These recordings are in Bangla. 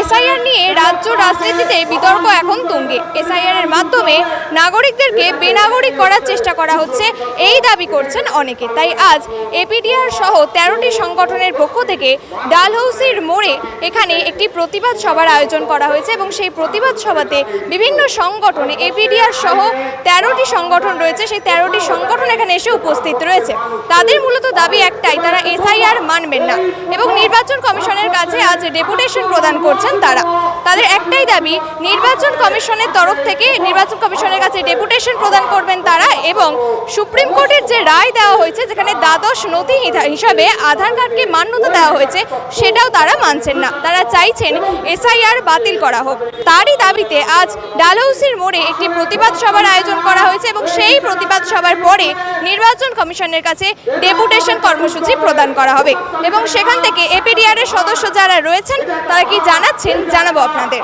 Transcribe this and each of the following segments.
এসআইআর নিয়ে রাজ্য রাজনীতিতে বিতর্ক এখন তুঙ্গে। এসআইআর এর মাধ্যমে নাগরিকদেরকে বেনাগরিক করার চেষ্টা করা হচ্ছে, এই দাবি করছেন অনেকে। তাই আজ এপিডিআর সহ তেরোটি সংগঠনের পক্ষ থেকে ডালহৌসির মোড়ে এখানে একটি প্রতিবাদ সভার আয়োজন করা হয়েছে এবং সেই প্রতিবাদ সভাতে বিভিন্ন সংগঠন, এপিডিআর সহ তেরোটি সংগঠন রয়েছে। সেই তেরোটি সংগঠন এখানে এসে উপস্থিত রয়েছে। তাদের মূলত দাবি একটাই, তারা এসআইআর মানবেন না। এবং নির্বাচন কমিশনের কাছে আজ ডেপুটেশন প্রদান করছেন তারা। তাদের একটাই দাবি, নির্বাচন কমিশনের তরফ থেকে নির্বাচন কমিশনের কাছে ডেপুটেশন প্রদান করবেন তারা এবং সুপ্রিম কোর্টের যে রায় দেওয়া হয়েছে, যেখানে দ্বাদশ নথি হিসাবে আধার কার্ডকে মান্যতা দেওয়া হয়েছে, সেটাও তারা মানছেন না। তারা চাইছেন এসআইআর বাতিল করা হোক। তারই দাবিতে আজ ডালহৌসির মোড়ে একটি প্রতিবাদ সভার আয়োজন করা হয়েছে এবং সেই প্রতিবাদ সভার পরে নির্বাচন কমিশনের কাছে ডেপুটেশন কর্মসূচি প্রদান করা হবে। এবং সেখান থেকে এপিডিআর এর সদস্য যারা রয়েছেন, তারা কি জানাচ্ছেন, জানাব আপনাদের।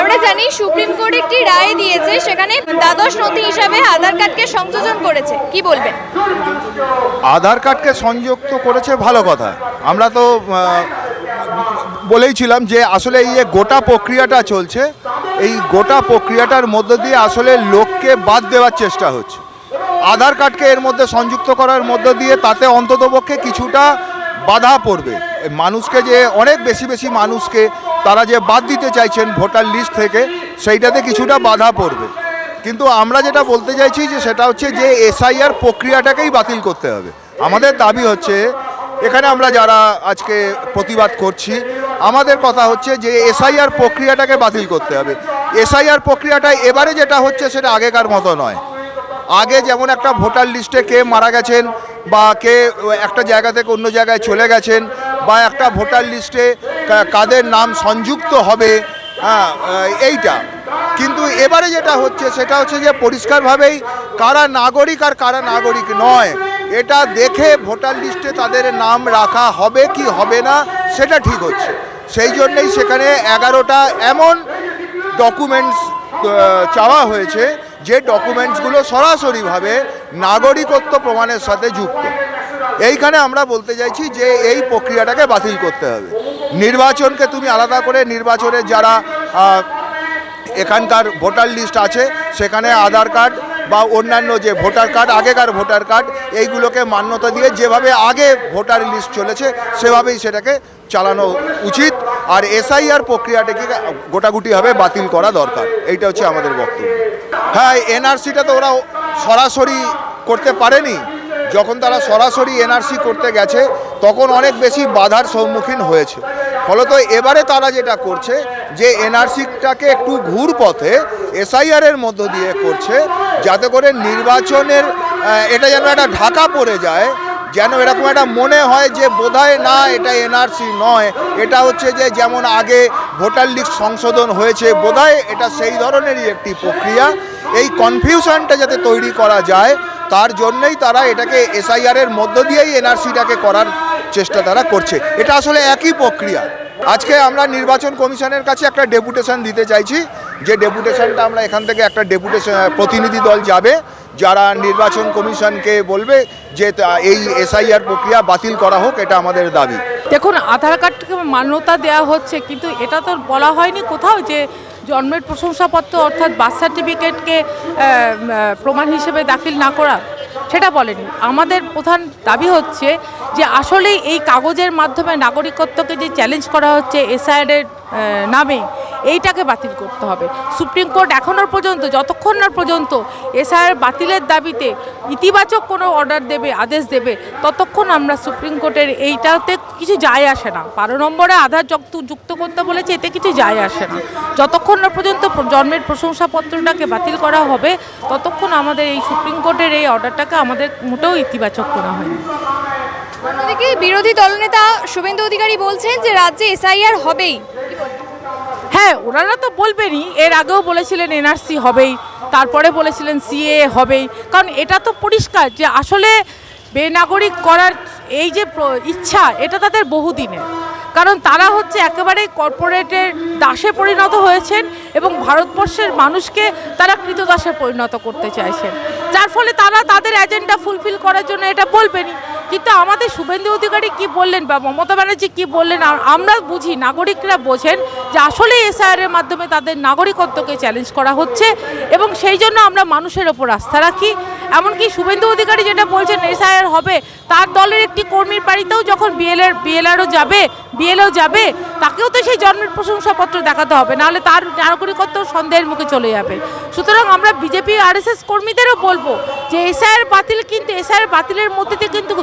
আমরা জানি সুপ্রিম কোর্ট একটি রায় দিয়েছে, সেখানে দ্বাদশ নথি হিসাবে আধার কার্ডকে সংযোজন করেছে। কি বলবেন? আধার কার্ডকে সংযুক্ত করেছে, ভালো কথা। আমরা তো বলেইছিলাম যে আসলে এই যে গোটা প্রক্রিয়াটা চলছে, এই গোটা প্রক্রিয়াটার মধ্য দিয়ে আসলে লোককে বাদ দেওয়ার চেষ্টা হচ্ছে। আধার কার্ডকে এর মধ্যে সংযুক্ত করার মধ্য দিয়ে তাতে অন্ততপক্ষে কিছুটা বাধা পড়বে। মানুষকে যে, অনেক বেশি বেশি মানুষকে তারা যে বাদ দিতে চাইছেন ভোটার লিস্ট থেকে, সেইটাতে কিছুটা বাধা পড়বে। কিন্তু আমরা যেটা বলতে চাইছি যে, সেটা হচ্ছে যে, এসআইআর প্রক্রিয়াটাকেই বাতিল করতে হবে। আমাদের দাবি হচ্ছে, এখানে আমরা যারা আজকে প্রতিবাদ করছি, আমাদের কথা হচ্ছে যে, এসআইআর প্রক্রিয়াটাকে বাতিল করতে হবে। এসআইআর প্রক্রিয়াটা এবারে যেটা হচ্ছে, সেটা আগেকার মতো নয়। আগে যেমন একটা ভোটার লিস্টে কে মারা গেছেন বা কে একটা জায়গা থেকে অন্য জায়গায় চলে গেছেন বা একটা ভোটার লিস্টে কাদের নাম সংযুক্ত হবে হ্যাঁ এইটা। কিন্তু এবারে যেটা হচ্ছে, সেটা হচ্ছে যে পরিষ্কারভাবেই কারা নাগরিক আর কারা নাগরিক নয়, এটা দেখে ভোটার লিস্টে তাদের নাম রাখা হবে কি হবে না, সেটা ঠিক হচ্ছে। সেই জন্যেই সেখানে এগারোটা এমন ডকুমেন্টস চাওয়া হয়েছে, যে ডকুমেন্টসগুলো সরাসরিভাবে নাগরিকত্ব প্রমাণের সাথে যুক্ত। এইখানে আমরা বলতে চাইছি যে এই প্রক্রিয়াটাকে বাতিল করতে হবে। নির্বাচনকে তুমি আলাদা করে নির্বাচনের যারা এখানকার ভোটার লিস্ট আছে, সেখানে আধার কার্ড বা অন্যান্য যে ভোটার কার্ড, আগেকার ভোটার কার্ড, এইগুলোকে মান্যতা দিয়ে যেভাবে আগে ভোটার লিস্ট চলেছে, সেভাবেই সেটাকে চালানো উচিত। আর এসআইআর প্রক্রিয়াটাকে গোটাগুটিভাবে বাতিল করা দরকার। এইটা হচ্ছে আমাদের বক্তব্য। হ্যাঁ এনআরসিটা তো ওরা সরাসরি করতে পারেনি। যখন তারা সরাসরি এনআরসি করতে গেছে, তখন অনেক বেশি বাধার সম্মুখীন হয়েছে। ফলত এবারে তারা যেটা করছে, যে এনআরসিটাকে একটু ঘুর পথে এসআইআরের মধ্য দিয়ে করছে, যাতে করে নির্বাচনের এটা যেন একটা ঢাকা পড়ে যায় যেন এরকম একটা মনে হয় যে বোধহয় না, এটা এনআরসি নয়। এটা হচ্ছে যে যেমন আগে ভোটার লিস্ট সংশোধন হয়েছে, বোধহয় এটা সেই ধরনেরই একটি প্রক্রিয়া। এই কনফিউশনটা যাতে তৈরি করা যায়, তার জন্যই তারা এটাকে এসআইআরের মধ্য দিয়েই এনআরসিটাকে করার চেষ্টা তারা করছে। এটা আসলে একই প্রক্রিয়া। আজকে আমরা নির্বাচন কমিশনের কাছে একটা ডেপুটেশন দিতে চাইছি। যে ডেপুটেশনটা আমরা এখান থেকে একটা ডেপুটেশন, প্রতিনিধি দল যাবে যারা নির্বাচন কমিশনকে বলবে যে এই এসআইআর প্রক্রিয়া বাতিল করা হোক, এটা আমাদের দাবি। দেখুন, আধার কার্ডকে মান্যতা দেওয়া হচ্ছে, কিন্তু এটা তো বলা হয়নি কোথাও যে জন্মের প্রশংসাপত্র অর্থাৎ বার্থ সার্টিফিকেটকে প্রমাণ হিসেবে দাখিল না করা, সেটা বলেনি। আমাদের প্রধান দাবি হচ্ছে যে আসলেই এই কাগজের মাধ্যমে নাগরিকত্বকে যে চ্যালেঞ্জ করা হচ্ছে এসআইআরের নামে এইটাকে বাতিল করতে হবে। সুপ্রিম কোর্ট এখনও পর্যন্ত, যতক্ষণ না পর্যন্ত এসআইআর বাতিলের দাবিতে ইতিবাচক কোনো অর্ডার দেবে, আদেশ দেবে, ততক্ষণ আমরা সুপ্রিম কোর্টের এইটাতে কিছু যায় আসে না। বারো নম্বরে আধার যুক্ত যুক্ত করতে বলেছে, এতে কিছু যায় আসে না। যতক্ষণ না পর্যন্ত জন্মের প্রশংসাপত্রটাকে বাতিল করা হবে, ততক্ষণ আমাদের এই সুপ্রিম কোর্টের এই অর্ডারটাকে আমাদের মোটেও ইতিবাচক করা হয়নি বিরোধী দলনেতা শুভেন্দু অধিকারী বলছেন যে রাজ্যে এসআইআর হবেই। হ্যাঁ ওনারা তো বলবেনই, এর আগেও বলেছিলেন এনআরসি হবেই, তারপরে বলেছিলেন সিএ হবেই। কারণ এটা তো পরিষ্কার যে আসলে বেনাগরিক করার এই যে ইচ্ছা, এটা তাদের বহুদিনের। কারণ তারা হচ্ছে একেবারে কর্পোরেটের দাসে পরিণত হয়েছেন এবং ভারতবর্ষের মানুষকে তারা কৃতদাসে পরিণত করতে চাইছেন। যার ফলে তারা তাদের এজেন্ডা ফুলফিল করার জন্য এটা বলবেনই। কিন্তু আমাদের শুভেন্দু অধিকারী কি বললেন বা মমতা ব্যানার্জি কি বললেন? আমরা বুঝি নাগরিকরা বোঝেন যে আসলে এসআইআরের মাধ্যমে তাদের নাগরিকত্বকে চ্যালেঞ্জ করা হচ্ছে এবং সেই জন্য আমরা মানুষের ওপর আস্থা রাখি। এমনকি শুভেন্দু অধিকারী যেটা বলছেন এসআইআর হবে, তার দলের একটি কর্মীর বাড়িতেও যখন বিএলএর বিএলআরও যাবে বিএলও যাবে, তাকেও তো সেই জন্মের প্রশংসাপত্র দেখাতে হবে, নাহলে তার নাগরিকত্ব সন্দেহের মুখে চলে যাবে। সুতরাং আমরা বিজেপি আরএসএস কর্মীদেরও বলব যে এসআইআর বাতিল, কিন্তু এসআইআর বাতিলের মধ্যে কিন্তু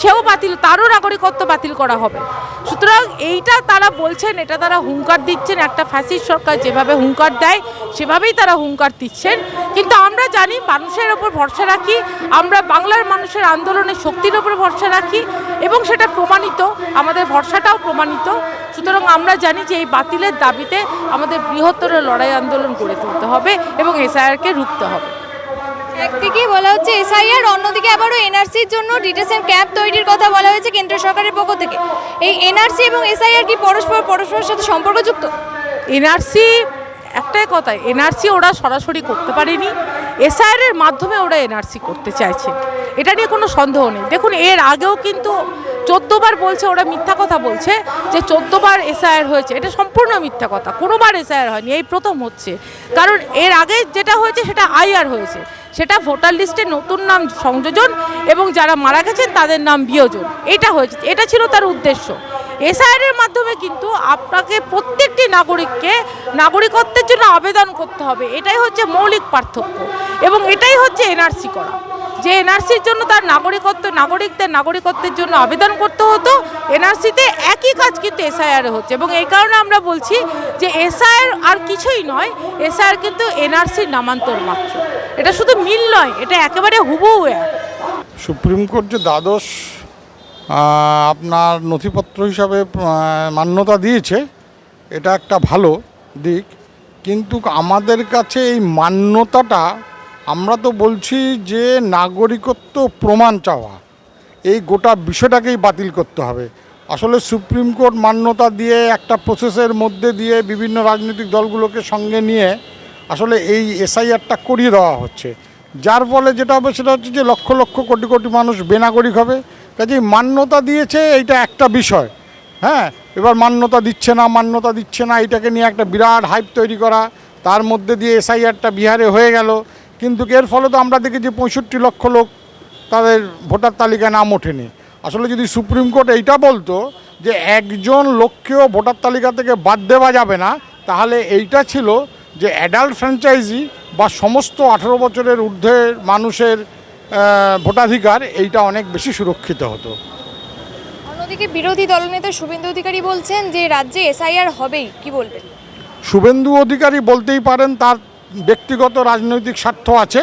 সেও বাতিল, তারও নাগরিকত্ব বাতিল করা হবে। সুতরাং এইটা তারা বলছেন, এটা তারা হুঙ্কার দিচ্ছেন, একটা ফ্যাসিস্ট সরকার যেভাবে হুঙ্কার দেয়, সেভাবেই তারা হুঙ্কার দিচ্ছেন। কিন্তু আমরা জানি মানুষের ওপর ভরসা রাখি আমরা বাংলার মানুষের আন্দোলনের শক্তির ওপর ভরসা রাখি এবং সেটা প্রমাণিত আমাদের ভরসাটাও প্রমাণিত। সুতরাং আমরা জানি যে এই বাতিলের দাবিতে আমাদের বৃহত্তর লড়াই আন্দোলন গড়ে তুলতে হবে এবং এসআইআরকে রুখতে হবে। একদিকে বলা হচ্ছে এসআইআর অন্যদিকে আবারও এনআরসির জন্য ডিটেশন ক্যাম্প তৈরির কথা বলা হয়েছে কেন্দ্র সরকারের পক্ষ থেকে। এই এনআরসি এবং এসআইআর কি পরস্পর পরস্পরের সাথে সম্পর্কযুক্ত? এনআরসি একটাই কথা এনআরসি ওরা সরাসরি করতে পারেনি। এসআইআর এর মাধ্যমে ওরা এনআরসি করতে চাইছে। এটা নিয়ে কোনো সন্দেহ নেই। দেখুন, এর আগেও কিন্তু চোদ্দোবার বলছে, ওরা মিথ্যা কথা বলছে যে চোদ্দোবার এসআইআর হয়েছে। এটা সম্পূর্ণ মিথ্যা কথা। কোনোবার এসআইআর হয়নি। এই প্রথম হচ্ছে। কারণ এর আগে যেটা হয়েছে, সেটা আইআর হয়েছে। সেটা ভোটার লিস্টে নতুন নাম সংযোজন এবং যারা মারা গেছেন, তাদের নাম বিয়োজন। এটা হয়েছে। এটা ছিল তার উদ্দেশ্য। এসআইআর এর মাধ্যমে কিন্তু আপনাকে প্রত্যেকটি নাগরিককে নাগরিকত্বের জন্য আবেদন করতে হবে। এটাই হচ্ছে মৌলিক পার্থক্য। এবং এটাই হচ্ছে এনআরসি করা। যে এনআরসির জন্য তার নাগরিকত্ব, নাগরিকদের নাগরিকত্বের জন্য আবেদন করতে হতো এনআরসিতে একই কাজ কিন্তু এসআইআর হচ্ছে। এবং এই কারণে আমরা বলছি যে এসআইআর আর কিছুই নয় এসআইআর কিন্তু এনআরসির নামান্তর মাত্র। এটা শুধু মিল নয়, এটা একেবারে হুবহু এক সুপ্রিম কোর্ট যে দ্বাদশ আপনার নথিপত্র হিসাবে মান্যতা দিয়েছে, এটা একটা ভালো দিক। কিন্তু আমাদের কাছে এই মান্যতাটা আমরা তো বলছি যে নাগরিকত্ব প্রমাণ চাওয়া। এই গোটা বিষয়টাকেই বাতিল করতে হবে। আসলে সুপ্রিম কোর্ট মান্যতা দিয়ে, একটা প্রসেসের মধ্যে দিয়ে বিভিন্ন রাজনৈতিক দলগুলোকে সঙ্গে নিয়ে আসলে এই এসআইআরটা করিয়ে দেওয়া হচ্ছে। যার ফলে যেটা হবে সেটা হচ্ছে যে লক্ষ লক্ষ কোটি কোটি মানুষ বেনাগরিক হবে। কাজেই মান্যতা দিয়েছে, এইটা একটা বিষয়। হ্যাঁ এবার মান্যতা দিচ্ছে না, মান্যতা দিচ্ছে না এটাকে নিয়ে একটা বিরাট হাইপ তৈরি করা। তার মধ্যে দিয়ে এসআইআরটা বিহারে হয়ে গেল। কিন্তু এর ফলে তো আমরা দেখি যে পঁয়ষট্টি লক্ষ লোক তাদের ভোটার তালিকায় নাম ওঠেনি। আসলে যদি সুপ্রিম কোর্ট এইটা বলতো যে একজন লোককেও ভোটার তালিকা থেকে বাদ দেওয়া যাবে না তাহলে এইটা ছিল যে অ্যাডাল্ট ফ্র্যাঞ্চাইজি বা সমস্ত আঠেরো বছরের ঊর্ধ্বের মানুষের ভোটাধিকার এইটা অনেক বেশি সুরক্ষিত হতো। অন্যদিকে বিরোধী দলনেতা শুভেন্দু অধিকারী বলছেন যে রাজ্যে এসআইআর হবেই কি বলবেন? শুভেন্দু অধিকারী বলতেই পারেন তার ব্যক্তিগত রাজনৈতিক স্বার্থ আছে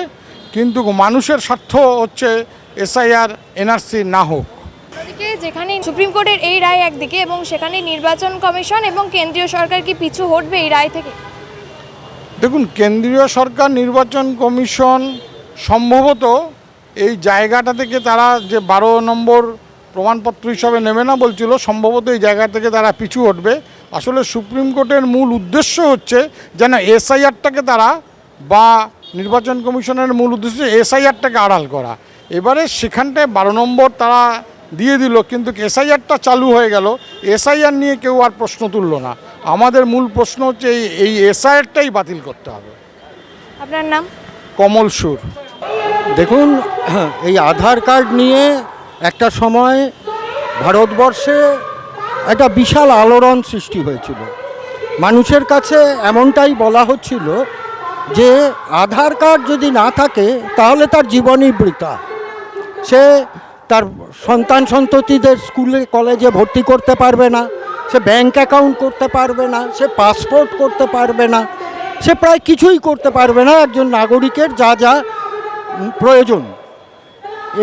কিন্তু মানুষের স্বার্থ হচ্ছে এসআইআর এনআরসি না হোক। যেখানে সুপ্রিম কোর্টের এই রায় একদিকে এবং সেখানে নির্বাচন কমিশন এবং কেন্দ্রীয় সরকার কি পিছু হটবে এই রায় থেকে? দেখুন কেন্দ্রীয় সরকার নির্বাচন কমিশন সম্ভবত এই জায়গাটা থেকে তারা যে বারো নম্বর প্রমাণপত্র হিসাবে নেবে না বলছিল সম্ভবত এই জায়গা থেকে তারা পিছু হটবে। আসলে সুপ্রিম কোর্টের মূল উদ্দেশ্য হচ্ছে যেন এসআইআরটাকে তারা বা নির্বাচন কমিশনের মূল উদ্দেশ্য এসআইআরটাকে আড়াল করা। এবারে সেখানটায় বারো নম্বর তারা দিয়ে দিল কিন্তু এসআইআরটা চালু হয়ে গেল। এসআইআর নিয়ে কেউ আর প্রশ্ন তুললো না। আমাদের মূল প্রশ্ন হচ্ছে এই এই এসআইআরটাই বাতিল করতে হবে। আপনার নাম? কমল সুর। দেখুন এই আধার কার্ড নিয়ে একটা সময় ভারতবর্ষে একটা বিশাল আলোড়ন সৃষ্টি হয়েছিল। মানুষের কাছে এমনটাই বলা হচ্ছিল যে আধার কার্ড যদি না থাকে, তাহলে তার জীবনই বৃথা। সে তার সন্তান সন্ততিদের স্কুলে, কলেজে ভর্তি করতে পারবে না, সে ব্যাংক অ্যাকাউন্ট করতে পারবে না, সে পাসপোর্ট করতে পারবে না, সে প্রায় কিছুই করতে পারবে না, একজন নাগরিকের যা যা প্রয়োজন।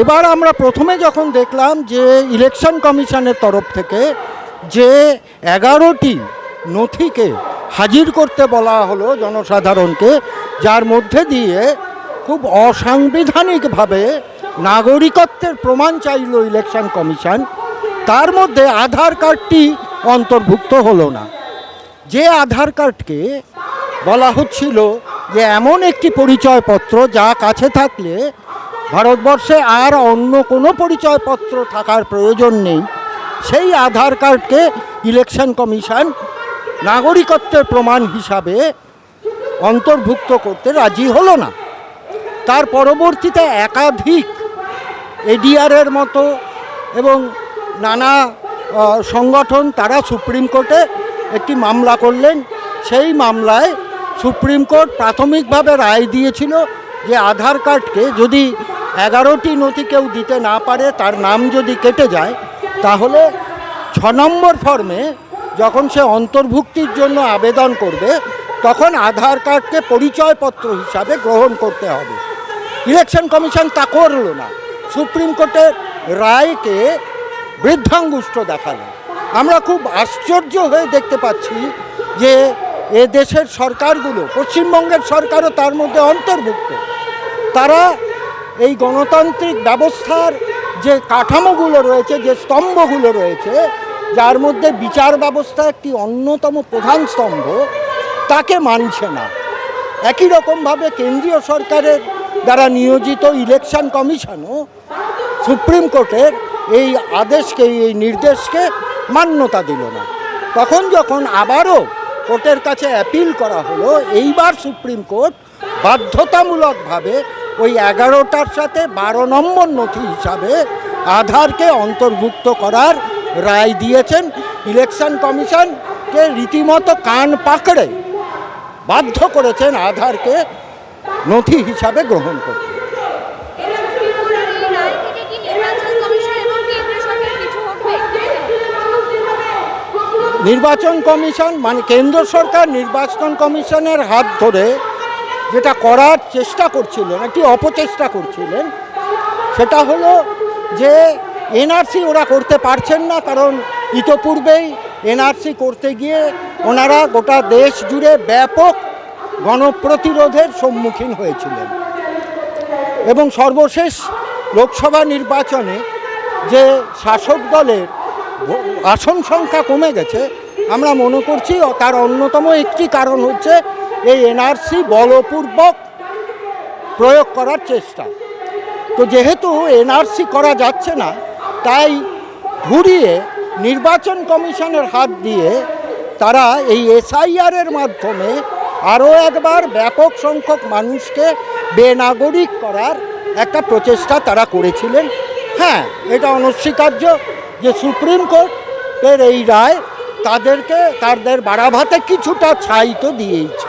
এবার আমরা প্রথমে যখন দেখলাম যে ইলেকশন কমিশনের তরফ থেকে যে এগারোটি নথিকে হাজির করতে বলা হলো জনসাধারণকে, যার মধ্যে দিয়ে খুব অসাংবিধানিকভাবে নাগরিকত্বের প্রমাণ চাইল ইলেকশন কমিশন, তার মধ্যে আধার কার্ডটি অন্তর্ভুক্ত হলো না। যে আধার কার্ডকে বলা হচ্ছিল যে এমন একটি পরিচয়পত্র যা কাছে থাকলে ভারতবর্ষে আর অন্য কোনো পরিচয়পত্র থাকার প্রয়োজন নেই, সেই আধার কার্ডকে ইলেকশন কমিশন নাগরিকত্বের প্রমাণ হিসাবে অন্তর্ভুক্ত করতে রাজি হলো না। তার পরবর্তীতে একাধিক এডিআরের মতো এবং নানা সংগঠন তারা সুপ্রিম কোর্টে একটি মামলা করলেন। সেই মামলায় সুপ্রিম কোর্ট প্রাথমিকভাবে রায় দিয়েছিল যে আধার কার্ডকে যদি এগারোটি নথি কেউ দিতে না পারে, তার নাম যদি কেটে যায়, তাহলে ছ নম্বর ফর্মে যখন সে অন্তর্ভুক্তির জন্য আবেদন করবে, তখন আধার কার্ডকে পরিচয়পত্র হিসাবে গ্রহণ করতে হবে। ইলেকশন কমিশন তা করল না। সুপ্রিম কোর্টের রায়কে বৃদ্ধাঙ্গুষ্ট দেখাল। আমরা খুব আশ্চর্য হয়ে দেখতে পাচ্ছি যে এ দেশের সরকারগুলো, পশ্চিমবঙ্গের সরকারও তার মধ্যে অন্তর্ভুক্ত। তারা এই গণতান্ত্রিক ব্যবস্থার যে কাঠামোগুলো রয়েছে, যে স্তম্ভগুলো রয়েছে যার মধ্যে বিচার ব্যবস্থা একটি অন্যতম প্রধান স্তম্ভ, তাকে মানছে না। একই রকমভাবে কেন্দ্রীয় সরকারের দ্বারা নিয়োজিত ইলেকশন কমিশনও সুপ্রিম কোর্টের এই আদেশকে, এই নির্দেশকে মান্যতা দিল না। তখন যখন আবারও কোর্টের কাছে অ্যাপিল করা হলো, এইবার সুপ্রিম কোর্ট বাধ্যতামূলকভাবে ওই এগারোটার সাথে বারো নম্বর নথি হিসাবে আধারকে অন্তর্ভুক্ত করার রায় দিয়েছেন ইলেকশন কমিশনকে রীতিমতো কান পাকড়ে বাধ্য করেছেন আধারকে নথি হিসাবে গ্রহণ করতে। নির্বাচন কমিশন মানে কেন্দ্র সরকার নির্বাচন কমিশনের হাত ধরে যেটা করার চেষ্টা করছিলেন একটি অপচেষ্টা করছিলেন সেটা হলো যে এনআরসি ওরা করতে পারছেন না, কারণ ইতোপূর্বেই এনআরসি করতে গিয়ে ওনারা গোটা দেশ জুড়ে ব্যাপক গণপ্রতিরোধের সম্মুখীন হয়েছিলেন। এবং সর্বশেষ লোকসভা নির্বাচনে যে শাসক দলের আসন সংখ্যা কমে গেছে, আমরা মনে করছি তার অন্যতম একটি কারণ হচ্ছে এই এনআরসি বলপূর্বক প্রয়োগ করার চেষ্টা। তো যেহেতু এনআরসি করা যাচ্ছে না তাই ঘুরিয়ে নির্বাচন কমিশনের হাত দিয়ে তারা এই এসআইআরের মাধ্যমে আরও একবার ব্যাপক সংখ্যক মানুষকে বেনাগরিক করার একটা প্রচেষ্টা তারা করেছিলেন। হ্যাঁ এটা অনস্বীকার্য যে সুপ্রিম কোর্টের এই রায় তাদেরকে, তাদের বাড়াভাতে কিছুটা ছাই তো দিয়েইছে।